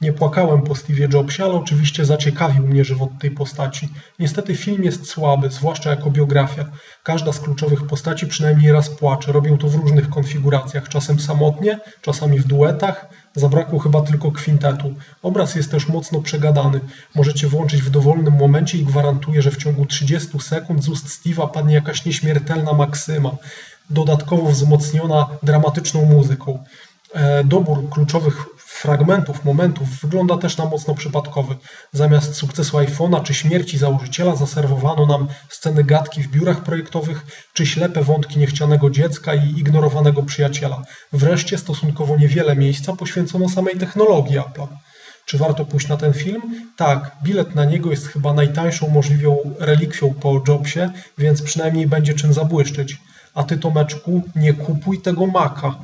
Nie płakałem po Steve'ie Jobsie, ale oczywiście zaciekawił mnie żywot tej postaci. Niestety film jest słaby, zwłaszcza jako biografia. Każda z kluczowych postaci przynajmniej raz płacze. Robią to w różnych konfiguracjach, czasem samotnie, czasami w duetach. Zabrakło chyba tylko kwintetu. Obraz jest też mocno przegadany. Możecie włączyć w dowolnym momencie i gwarantuję, że w ciągu 30 sekund z ust Steve'a padnie jakaś nieśmiertelna maksyma, dodatkowo wzmocniona dramatyczną muzyką. E, dobór kluczowych fragmentów, momentów wygląda też na mocno przypadkowy. Zamiast sukcesu iPhone'a czy śmierci założyciela zaserwowano nam sceny gadki w biurach projektowych czy ślepe wątki niechcianego dziecka i ignorowanego przyjaciela. Wreszcie stosunkowo niewiele miejsca poświęcono samej technologii Apple'a. Czy warto pójść na ten film? Tak, bilet na niego jest chyba najtańszą możliwą relikwią po Jobsie, więc przynajmniej będzie czym zabłyszczeć. A ty, Tomeczku, nie kupuj tego maka.